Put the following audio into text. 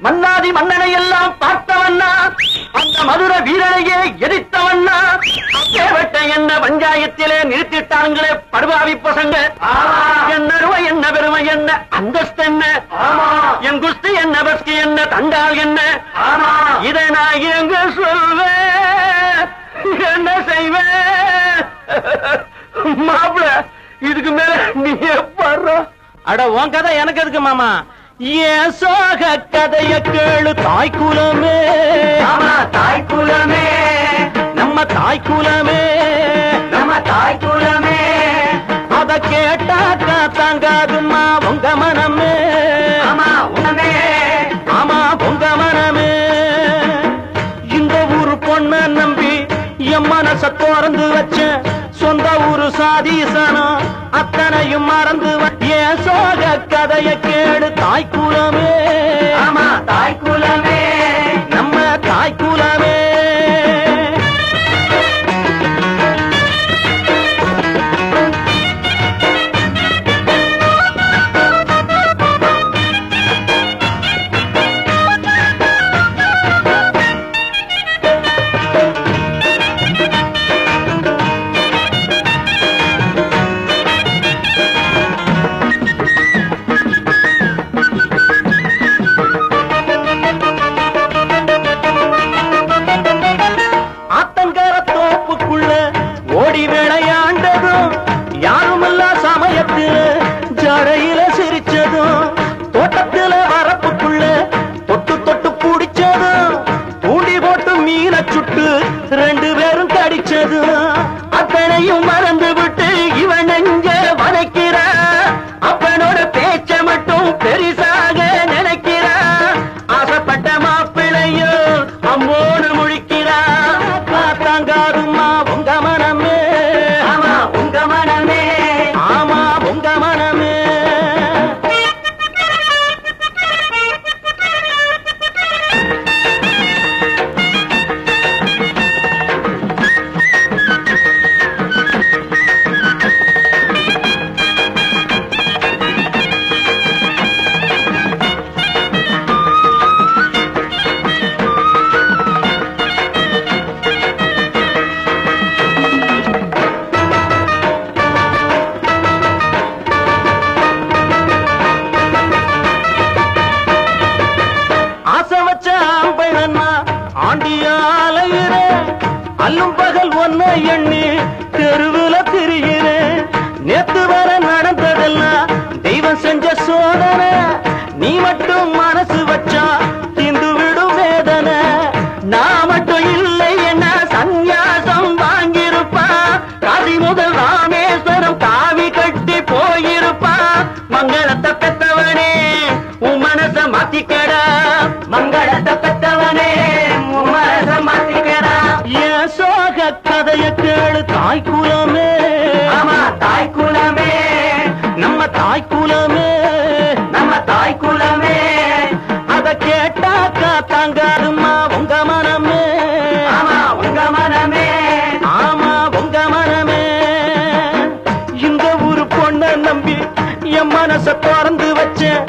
மன்னாதி மன்னனை எல்லாம் பார்த்தவண்ணா அந்த மதுர வீரனையே எதிர்த்தவண்ணா அப்பேவட்ட என்ன பஞ்சாயத்திலே நிறுத்திட்டாங்களே படுபாவி பசங்க. என்ன அருமை என்ன பெருமை என்ன அந்தஸ்து என்ன? என் குஸ்தி என்ன பஸ்தி என்ன தண்டால் என்ன? இதை நான் எங்க சொல்வேன். என்ன செய்வேன்? மாப்பிள இதுக்கு மேல நீ பாடுற அட உன் கதை எனக்கு எதுக்கு மாமா? ஏன் சோக கதைய கேளு தாய் குலமே? தாய் குலமே. நம்ம தாய் குலமே. நம்ம தாய் குலமே. அத கேட்டாக்கா தாங்காதும்மா உங்க மனமே. ஆமா உங்க மனமே. இந்த ஊரு பொண்ண நம்பி என் மனச திறந்து வச்ச சொந்த ஊரு சாதீசனம் அத்தனையும் மறந்து வ- ஏன் சோக கதைய கேடு தாய்க்குலமே. ஆமா தாய்க்குலமே. அலையிறேன் அல்லும் பகல் ஒன்ன எண்ணி தெருவுல திரிகிறேன் நேத்து வர நடந்ததெல்லாம் தெய்வம் செஞ்ச சோதனை. நீ மட்டும் மனசு வச்சா திந்து விடும் வேதனை. நான் மட்டும் இல்லை என்ன சந்நியாசம் வாங்கியிருப்பா. காதி முதல் ராமேஸ்வரம் காவி கட்டி போயிருப்பா. மங்களத்தை தாய் குலமே தாய் குலமே நம்ம தாய் குலமே நம்ம தாய் குலமே அத கேட்டாக்கா தாங்காதுமா உங்க மனமே. உங்க மனமே. ஆமா உங்க மனமே. இந்த ஊரு பொண்ண நம்பி என் மனசை திறந்து வச்சேன்.